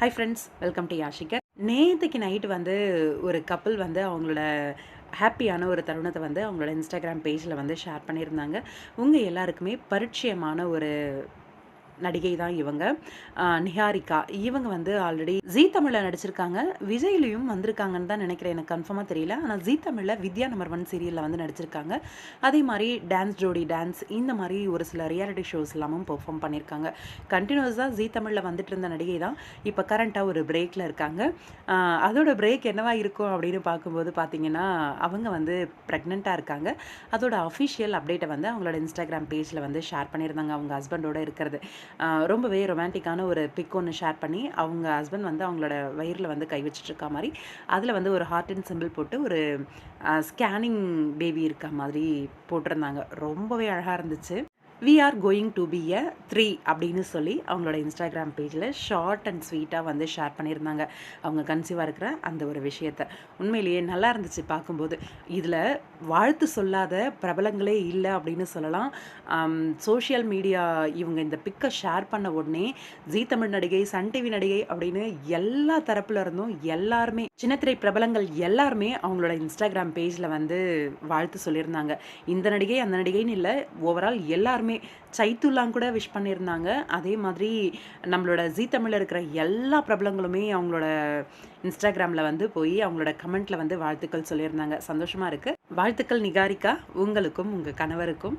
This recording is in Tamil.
ஹாய் ஃப்ரெண்ட்ஸ் வெல்கம் டு யாஷிகர் நேற்றுக்கு நைட்டு வந்து ஒரு கப்பல் வந்து அவங்களோட ஹாப்பியான ஒரு தருணத்தை வந்து அவங்களோட இன்ஸ்டாகிராம் பேஜில் வந்து ஷேர் பண்ணியிருந்தாங்க. உங்கள் எல்லாருக்குமே பரிச்சயமான ஒரு நடிகை தான் இவங்க. நிஹாரிகா. இவங்க வந்து ஆல்ரெடி ஜீ தமிழில் நடிச்சிருக்காங்க. விஜய்லையும் வந்திருக்காங்கன்னு தான் நினைக்கிறேன். எனக்கு கன்ஃபார்மாக தெரியல. ஆனால் ஜீ தமிழில் வித்யா நம்பர் ஒன் சீரியலில் வந்து நடிச்சிருக்காங்க. அதே மாதிரி டான்ஸ் ஜோடி டான்ஸ் இந்த மாதிரி ஒரு சில ரியாலிட்டி ஷோஸ் எல்லாமும் பெர்ஃபார்ம் பண்ணியிருக்காங்க கண்டினியூஸாக ஜீ தமிழில் வந்துட்டு இருந்த நடிகை தான் இப்போ கரண்ட்டாக ஒரு பிரேக்கில் இருக்காங்க. அதோட பிரேக் என்னவா இருக்கும் அப்படின்னு பார்க்கும்போது பார்த்தீங்கன்னா அவங்க வந்து ப்ரெக்னெண்ட்டாக இருக்காங்க. அதோட அஃபிஷியல் அப்டேட்டை வந்து அவங்களோட இன்ஸ்டாகிராம் பேஜில் வந்து ஷேர் பண்ணியிருந்தாங்க. அவங்க ஹஸ்பண்டோட இருக்கிறது. ரொம்பவே ரொமான்டிக்கான ஒரு பிக் ஒன்று ஷேர் பண்ணி அவங்க ஹஸ்பண்ட் வந்து அவங்களோட வயிறில் வந்து கை வச்சுட்ருக்க மாதிரி அதில் வந்து ஒரு ஹார்ட் அண்ட் சிம்பிள் போட்டு ஒரு ஸ்கேனிங் பேபி இருக்க மாதிரி போட்டிருந்தாங்க. ரொம்பவே அழகாக இருந்துச்சு. We are going to be a three அப்படின்னு சொல்லி அவங்களோட இன்ஸ்டாகிராம் பேஜில் ஷார்ட் அண்ட் ஸ்வீட்டாக வந்து ஷேர் பண்ணியிருந்தாங்க. அவங்க கன்சீவாக இருக்கிற அந்த ஒரு விஷயத்த. உண்மையிலேயே நல்லா இருந்துச்சு பார்க்கும்போது. இதில் வாழ்த்து சொல்லாத பிரபலங்களே இல்லை அப்படின்னு சொல்லலாம். சோஷியல் மீடியா இவங்க இந்த பிக்கை ஷேர் பண்ண உடனே ஜீ தமிழ் நடிகை சன் டிவி நடிகை அப்படின்னு எல்லா தரப்புல இருந்தும் எல்லாருமே சின்னத்திரை பிரபலங்கள் எல்லாருமே அவங்களோட இன்ஸ்டாகிராம் பேஜில் வந்து வாழ்த்து சொல்லியிருந்தாங்க. இந்த நடிகை அந்த நடிகைன்னு இல்லை ஓவரால் எல்லாருமே எல்லாருமே சைத்துலாம் கூட விஷ் பண்ணியிருந்தாங்க. அதே மாதிரி நம்மளோட ஜீ தமிழில் இருக்கிற எல்லா பிரபலங்களுமே அவங்களோட இன்ஸ்டாகிராமில் வந்து போய் அவங்களோட கமெண்ட்டில் வந்து வாழ்த்துக்கள் சொல்லியிருந்தாங்க. சந்தோஷமாக இருக்குது வாழ்த்துக்கள் நிகாரிக்கா உங்களுக்கும் உங்கள் கணவருக்கும்.